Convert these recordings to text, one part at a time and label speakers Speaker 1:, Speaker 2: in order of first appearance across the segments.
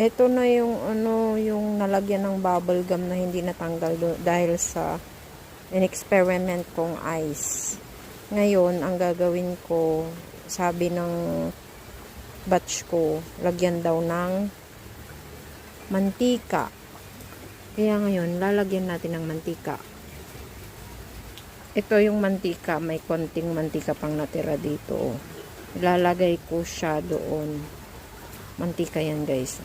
Speaker 1: Ito na yung ano, yung nalagyan ng bubble gum na hindi natanggal dahil sa in-experiment kong ice. Ngayon, ang gagawin ko, sabi ng batch ko, lagyan daw ng mantika. Kaya ngayon, lalagyan natin ng mantika. Ito yung mantika, may konting mantika pang natira dito. Ilalagay ko siya doon. Mantika yan, guys.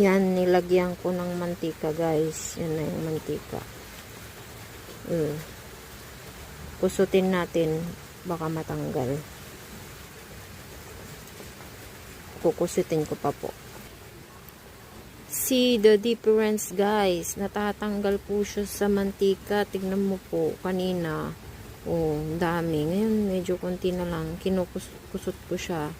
Speaker 1: Yan, nilagyan ko ng mantika, guys. Yan na yung mantika. Mm. Kusutin natin, baka matanggal. Kukusutin ko pa po. See the difference, guys. Natatanggal po siya sa mantika. Tignan mo po, kanina. Oh, dami. Ngayon, medyo konti na lang. Kinukusot ko siya.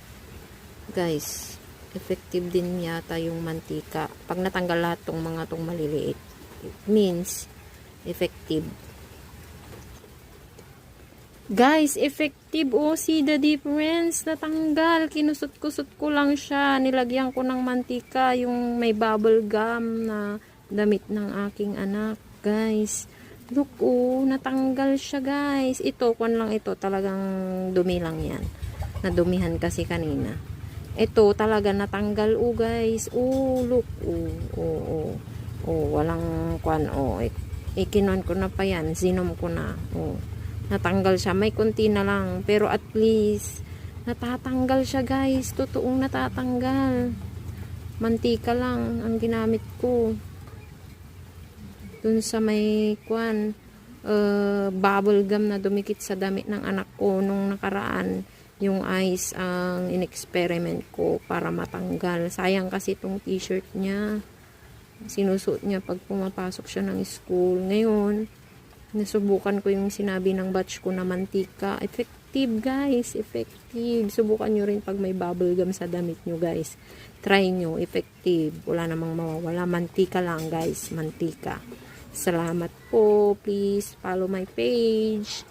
Speaker 1: Guys, effective din yata yung mantika. Pag natanggal lahat tong mga tong maliliit, it means effective. Guys, effective. Oh, see the difference. Natanggal. Kinusot-kusot ko lang siya. Nilagyan ko ng mantika. Yung may bubble gum na damit ng aking anak. Guys, look oh, natanggal siya guys. Ito, kwan lang ito. Talagang dumi lang yan. Nadumihan kasi kanina. Ito, talaga natanggal oh guys. Oh, look. Oh, oh, oh. Oh, walang kwan. Oh, ik ikinon ko na pa yan. Zinom ko na. Oh natanggal siya. May konti na lang. Pero at least, natatanggal siya guys. Totoong natatanggal. Mantika lang ang ginamit ko. Dun sa may kwan, uh, bubble gum na dumikit sa damit ng anak ko nung nakaraan. Yung ice ang in-experiment ko para matanggal. Sayang kasi itong t-shirt niya. Sinusuot niya pag pumapasok siya ng school. Ngayon, nasubukan ko yung sinabi ng batch ko na mantika. Effective, guys. Effective. Subukan nyo rin pag may bubble gum sa damit nyo, guys. Try nyo. Effective. Wala namang mawawala. Mantika lang, guys. Mantika. Salamat po. Please follow my page.